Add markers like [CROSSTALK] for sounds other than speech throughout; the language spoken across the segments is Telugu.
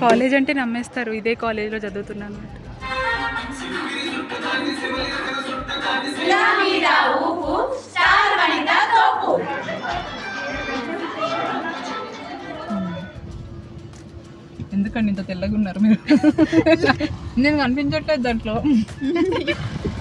కాలేజ్ అంటే నమ్మేస్తారు. ఇదే కాలేజ్లో చదువుతున్నాను. ఎందుకండి ఇంత తెల్లగా ఉన్నారు మీరు? [LAUGHS] నేను కనిపించట్లేదు దాంట్లో. [LAUGHS]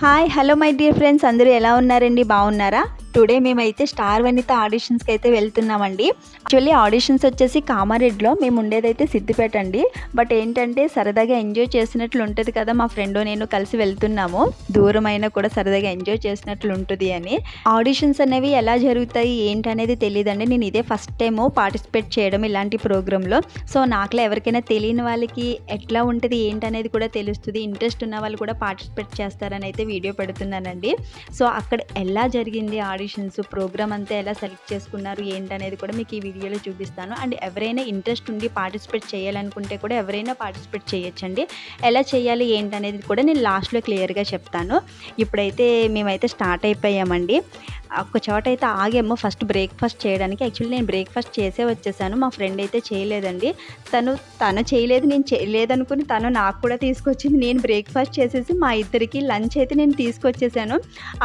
Hi hello my dear friends అందరూ ఎలా ఉన్నారండి? బాగున్నారా? టుడే మేమైతే స్టార్ వనిత ఆడిషన్స్కి అయితే వెళ్తున్నామండి. యాక్చువల్లీ ఆడిషన్స్ వచ్చేసి కామారెడ్డిలో మేము ఉండేదైతే సిద్దిపేట అండి. బట్ ఏంటంటే సరదాగా ఎంజాయ్ చేసినట్లు ఉంటుంది కదా మా ఫ్రెండ్ నేను కలిసి వెళ్తున్నాము. దూరం అయినా కూడా సరదాగా ఎంజాయ్ చేసినట్లు ఉంటుంది అని. ఆడిషన్స్ అనేవి ఎలా జరుగుతాయి ఏంటి అనేది తెలియదండి నేను ఇదే ఫస్ట్ టైము పార్టిసిపేట్ చేయడం ఇలాంటి ప్రోగ్రాంలో. సో నాకులో ఎవరికైనా తెలియని వాళ్ళకి ఎట్లా ఉంటుంది ఏంటనేది కూడా తెలుస్తుంది. ఇంట్రెస్ట్ ఉన్న వాళ్ళు కూడా పార్టిసిపేట్ చేస్తారని అయితే వీడియో పెడుతున్నానండి. సో అక్కడ ఎలా జరిగింది ఆడిషన్స్ ప్రోగ్రామ్ అంతా ఎలా సెలెక్ట్ చేసుకున్నారు ఏంటనేది కూడా మీకు ఈ వీడియోలో చూపిస్తాను. అండ్ ఎవరైనా ఇంట్రెస్ట్ ఉండి పార్టిసిపేట్ చేయాలనుకుంటే కూడా ఎవరైనా పార్టిసిపేట్ చేయొచ్చండి. ఎలా చేయాలి ఏంటనేది కూడా నేను లాస్ట్లో క్లియర్గా చెప్తాను. ఇప్పుడైతే మేమైతే స్టార్ట్ అయిపోయామండి. ఒక చోట అయితే ఆగాము. ఫస్ట్ బ్రేక్ఫాస్ట్ చేయడానికి యాక్చువల్లీ నేను బ్రేక్ఫాస్ట్ చేసే వచ్చేసాను. మా ఫ్రెండ్ అయితే చేయలేదండి. తను తను చేయలేదు నేను చేయలేదనుకుని తను నాకు కూడా తీసుకొచ్చింది. నేను బ్రేక్ఫాస్ట్ చేసేసి మా ఇద్దరికి లంచ్ అయితే నేను తీసుకొచ్చేసాను.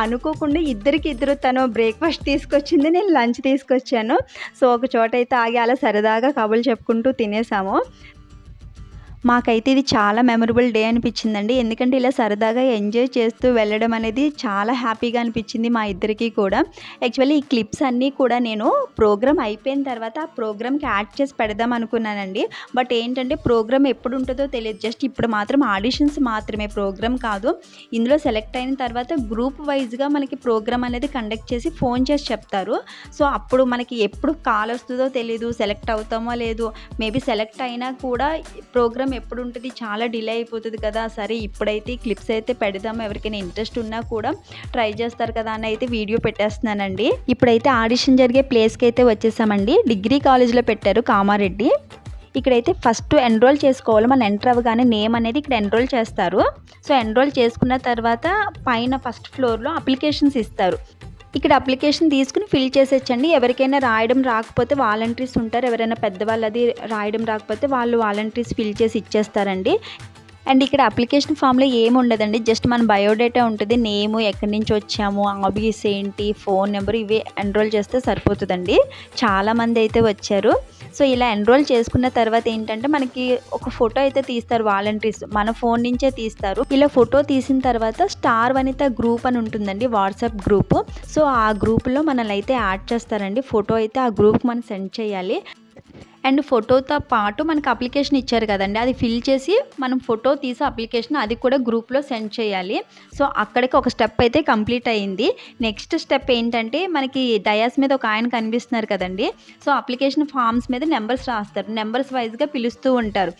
అనుకోకుండా ఇద్దరికి ఇద్దరు తను బ్రేక్ఫాస్ట్ తీసుకొచ్చింది నేను లంచ్ తీసుకొచ్చాను. సో ఒక చోట అయితే ఆగి అలా సరదాగా కబుర్లు చెప్పుకుంటూ తినేసాము. మాకైతే ఇది చాలా మెమరబుల్ డే అనిపించిందండి. ఎందుకంటే ఇలా సరదాగా ఎంజాయ్ చేస్తూ వెళ్ళడం అనేది చాలా హ్యాపీగా అనిపించింది మా ఇద్దరికి కూడా. యాక్చువల్లీ ఈ క్లిప్స్ అన్నీ కూడా నేను ప్రోగ్రామ్ అయిపోయిన తర్వాత ఆ ప్రోగ్రామ్కి యాడ్ చేసి పెడదాం అనుకున్నానండి. బట్ ఏంటంటే ప్రోగ్రామ్ ఎప్పుడు ఉంటుందో తెలియదు. జస్ట్ ఇప్పుడు మాత్రం ఆడిషన్స్ మాత్రమే ప్రోగ్రామ్ కాదు. ఇందులో సెలెక్ట్ అయిన తర్వాత గ్రూప్ వైజ్గా మనకి ప్రోగ్రామ్ అనేది కండక్ట్ చేసి ఫోన్ చేసి చెప్తారు. సో అప్పుడు మనకి ఎప్పుడు కాల్ వస్తుందో తెలియదు సెలెక్ట్ అవుతామో లేదు. మేబీ సెలెక్ట్ అయినా కూడా ప్రోగ్రామ్ ఎప్పుడు ఉంటుంది చాలా డిలే అయిపోతుంది కదా. సరే ఇప్పుడైతే ఈ క్లిప్స్ అయితే పెడదాం. ఎవరికైనా ఇంట్రెస్ట్ ఉన్నా కూడా ట్రై చేస్తారు కదా అని అయితే వీడియో పెట్టేస్తున్నానండి. ఇప్పుడైతే ఆడిషన్ జరిగే ప్లేస్కి అయితే వచ్చేసామండి. డిగ్రీ కాలేజ్లో పెట్టారు కామారెడ్డి. ఇక్కడైతే ఫస్ట్ ఎన్రోల్ చేసుకోవాలి. మనం ఎంటర్ అవ్వగానే నేమ్ అనేది ఇక్కడ ఎన్రోల్ చేస్తారు. సో ఎన్రోల్ చేసుకున్న తర్వాత పైన ఫస్ట్ ఫ్లోర్లో అప్లికేషన్స్ ఇస్తారు. ఇక్కడ అప్లికేషన్ తీసుకుని ఫిల్ చేసేచ్చండి. ఎవరికైనా రాయడం రాకపోతే వాలంటీర్స్ ఉంటారు. ఎవరైనా పెద్దవాళ్ళు అది రాయడం రాకపోతే వాళ్ళు వాలంటీర్స్ ఫిల్ చేసి ఇచ్చేస్తారండి. అండ్ ఇక్కడ అప్లికేషన్ ఫామ్లో ఏమి ఉండదండి జస్ట్ మన బయోడేటా ఉంటుంది. నేము ఎక్కడి నుంచి వచ్చాము హాబీస్ ఏంటి ఫోన్ నెంబర్ ఇవి ఎన్రోల్ చేస్తే సరిపోతుందండి. చాలామంది అయితే వచ్చారు. సో ఇలా ఎన్రోల్ చేసుకున్న తర్వాత ఏంటంటే మనకి ఒక ఫోటో అయితే తీస్తారు వాలంటీర్స్. మన ఫోన్ నుంచే తీస్తారు. ఇలా ఫోటో తీసిన తర్వాత స్టార్ వనిత గ్రూప్ అని ఉంటుందండి వాట్సాప్ గ్రూప్. సో ఆ గ్రూప్లో మనల్ని అయితే యాడ్ చేస్తారండి. ఫోటో అయితే ఆ గ్రూప్కి మనం సెండ్ చేయాలి. అండ్ ఫోటోతో పాటు మనకు అప్లికేషన్ ఇచ్చారు కదండి. అది ఫిల్ చేసి మనం ఫోటో తీసి అప్లికేషన్ అది కూడా గ్రూప్లో సెండ్ చేయాలి. సో అక్కడికి ఒక స్టెప్ అయితే కంప్లీట్ అయ్యింది నెక్స్ట్ స్టెప్ ఏంటంటే మనకి డయాస్ మీద ఒక ఆయన కనిపిస్తున్నారు కదండి. సో అప్లికేషన్ ఫామ్స్ మీద నెంబర్స్ రాస్తారు. నెంబర్స్ వైజ్గా పిలుస్తూ ఉంటారు.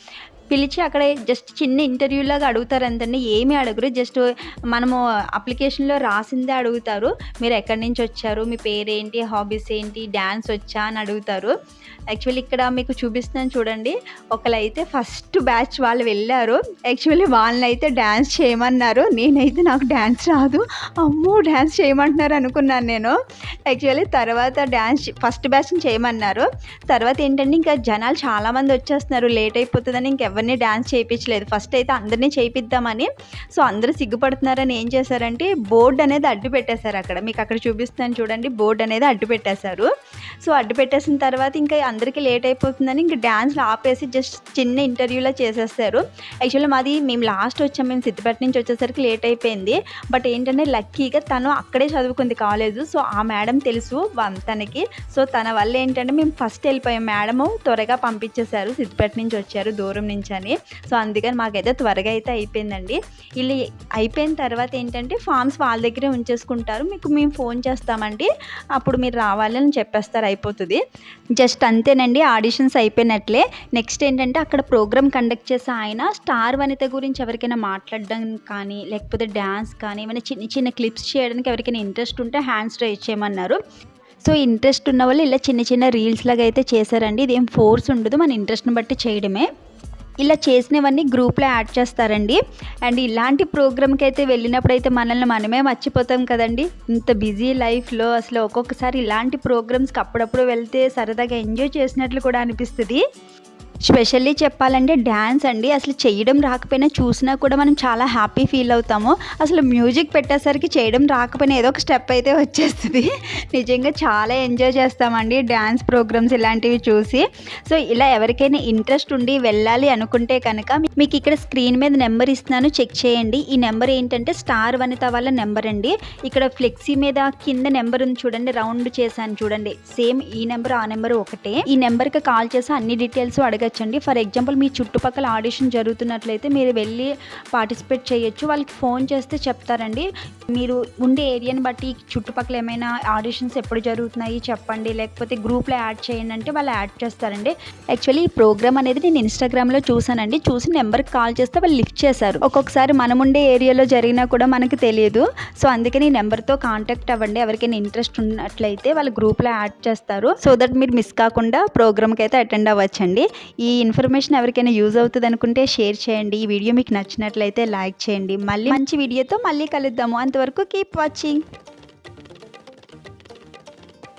పిలిచి అక్కడ జస్ట్ చిన్న ఇంటర్వ్యూ లాగా అడుగుతారు అంతండి ఏమీ అడగరు. జస్ట్ మనము అప్లికేషన్లో రాసిందే అడుగుతారు. మీరు ఎక్కడి నుంచి వచ్చారు? మీ పేరేంటి? హాబీస్ ఏంటి? డ్యాన్స్ వచ్చా అని అడుగుతారు. యాక్చువల్లీ ఇక్కడ మీకు చూపిస్తున్నాను చూడండి. ఒకళ్ళైతే ఫస్ట్ బ్యాచ్ వాళ్ళు వెళ్ళారు. యాక్చువల్లీ వాళ్ళని అయితే డ్యాన్స్ చేయమన్నారు. నేనైతే నాకు డ్యాన్స్ రాదు. అమ్మో డ్యాన్స్ చేయమంటున్నారు అనుకున్నాను నేను. యాక్చువల్లీ తర్వాత డ్యాన్స్ ఫస్ట్ బ్యాచ్ని చేయమన్నారు. తర్వాత ఏంటంటే ఇంకా జనాలు చాలామంది వచ్చేస్తున్నారు. లేట్ అయిపోతుందని ఎవరిని డ్యాన్స్ చేయించలేదు ఫస్ట్ అయితే అందరినీ చేయిద్దామని సో అందరూ సిగ్గుపడుతున్నారని ఏం చేశారంటే బోర్డు అనేది అడ్డు పెట్టేశారు అక్కడ. మీకు అక్కడ చూపిస్తాను చూడండి. బోర్డు అనేది అడ్డు పెట్టేశారు. సో అడ్డు పెట్టేసిన తర్వాత ఇంకా అందరికీ లేట్ అయిపోతుందని ఇంకా డ్యాన్స్లు ఆపేసి జస్ట్ చిన్న ఇంటర్వ్యూలో చేసేస్తారు. యాక్చువల్లీ మాది మేము లాస్ట్ వచ్చాం. మేము సిద్దిపేట నుంచి వచ్చేసరికి లేట్ అయిపోయింది. బట్ ఏంటంటే లక్కీగా తను అక్కడే చదువుకుంది కాలేజ్ సో ఆ మేడం తెలుసు తనకి. సో తన వల్ల ఏంటంటే మేము ఫస్ట్ వెళ్ళిపోయాం. మేడము త్వరగా పంపించేశారు. సిద్దిపేట నుంచి వచ్చారు. దూరం నుంచి అని. సో అందుకని మాకైతే త్వరగా అయితే అయిపోయిందండి. వీళ్ళు అయిపోయిన తర్వాత ఏంటంటే ఫామ్స్ వాళ్ళ దగ్గరే ఉంచేసుకుంటారు. మీకు మేము ఫోన్ చేస్తామండి. అప్పుడు మీరు రావాలని చెప్పేస్తారు అయిపోతుంది. జస్ట్ అంతేనండి ఆడిషన్స్ అయిపోయినట్లే. నెక్స్ట్ ఏంటంటే అక్కడ ప్రోగ్రామ్ కండక్ట్ చేసే ఆయన స్టార్ వనిత గురించి ఎవరికైనా మాట్లాడడం కానీ లేకపోతే డ్యాన్స్ కానీ ఏమైనా చిన్న చిన్న క్లిప్స్ చేయడానికి ఎవరికైనా ఇంట్రెస్ట్ ఉంటే హ్యాండ్స్ రైజ్ చేయమన్నారు. సో ఇంట్రెస్ట్ ఉన్న వాళ్ళు ఇలా చిన్న చిన్న రీల్స్ లాగా అయితే చేశారండి. ఇదేం ఫోర్స్ ఉండదు మన ఇంట్రెస్ట్ని బట్టి చేయడమే. ఇలా చేసినవన్నీ గ్రూప్లో యాడ్ చేస్తారండి. అండ్ ఇలాంటి ప్రోగ్రామ్కి అయితే వెళ్ళినప్పుడు అయితే మనల్ని మనమే మర్చిపోతాం కదండి. ఇంత బిజీ లైఫ్లో అసలు ఒక్కొక్కసారి ఇలాంటి ప్రోగ్రామ్స్కి అప్పుడప్పుడు వెళ్తే సరదాగా ఎంజాయ్ చేసినట్లు కూడా అనిపిస్తుంది. స్పెషల్లీ చెప్పాలంటే డ్యాన్స్ అండి. అసలు చేయడం రాకపోయినా చూసినా కూడా మనం చాలా హ్యాపీ ఫీల్ అవుతాము. అసలు మ్యూజిక్ పెట్టేసరికి చేయడం రాకపోయినా ఏదో ఒక స్టెప్ అయితే వచ్చేస్తుంది. నిజంగా చాలా ఎంజాయ్ చేస్తామండి డ్యాన్స్ ప్రోగ్రామ్స్ ఇలాంటివి చూసి. సో ఇలా ఎవరికైనా ఇంట్రెస్ట్ ఉండి వెళ్ళాలి అనుకుంటే కనుక మీకు ఇక్కడ స్క్రీన్ మీద నెంబర్ ఇస్తున్నాను. చెక్ చేయండి. ఈ నెంబర్ ఏంటంటే స్టార్ వనిత వాళ్ళ నెంబర్ అండి. ఇక్కడ ఫ్లెక్సీ మీద కింద నెంబర్ ఉంది చూడండి. రౌండ్ చేశాను చూడండి. సేమ్ ఈ నెంబర్ ఆ నెంబర్ ఒకటే. ఈ నెంబర్కి కాల్ చేసి అన్ని డీటెయిల్స్ అడగచ్చు. చేయొచ్చండి ఫర్ ఎగ్జాంపుల్ మీ చుట్టుపక్కల ఆడిషన్ జరుగుతున్నట్లయితే మీరు వెళ్ళి పార్టిసిపేట్ చేయొచ్చు. వాళ్ళకి ఫోన్ చేస్తే చెప్తారండి. మీరు ఉండే ఏరియాని బట్టి చుట్టుపక్కల ఏమైనా ఆడిషన్స్ ఎప్పుడు జరుగుతున్నాయి చెప్పండి. లేకపోతే గ్రూప్లో యాడ్ చేయండి అంటే వాళ్ళు యాడ్ చేస్తారండి. యాక్చువల్లీ ఈ ప్రోగ్రామ్ అనేది నేను ఇన్స్టాగ్రామ్లో చూసానండి చూసి నెంబర్కి కాల్ చేస్తే వాళ్ళు లిఫ్ట్ చేశారు. ఒక్కొక్కసారి మనం ఉండే ఏరియాలో జరిగినా కూడా మనకు తెలియదు. సో అందుకని ఈ నెంబర్తో కాంటాక్ట్ అవ్వండి. ఎవరికైనా ఇంట్రెస్ట్ ఉన్నట్లయితే వాళ్ళు గ్రూప్లో యాడ్ చేస్తారు. సో దట్ మీరు మిస్ కాకుండా ప్రోగ్రామ్కి అయితే అటెండ్ అవ్వచ్చండి. ఈ ఇన్ఫర్మేషన్ ఎవరికైనా యూజ్ అవుతుంది అనుకుంటే షేర్ చేయండి. ఈ వీడియో మీకు నచ్చినట్లయితే లైక్ చేయండి. మళ్ళీ మంచి వీడియోతో మళ్ళీ కలుద్దాము. అంతవరకు కీప్ వాచింగ్.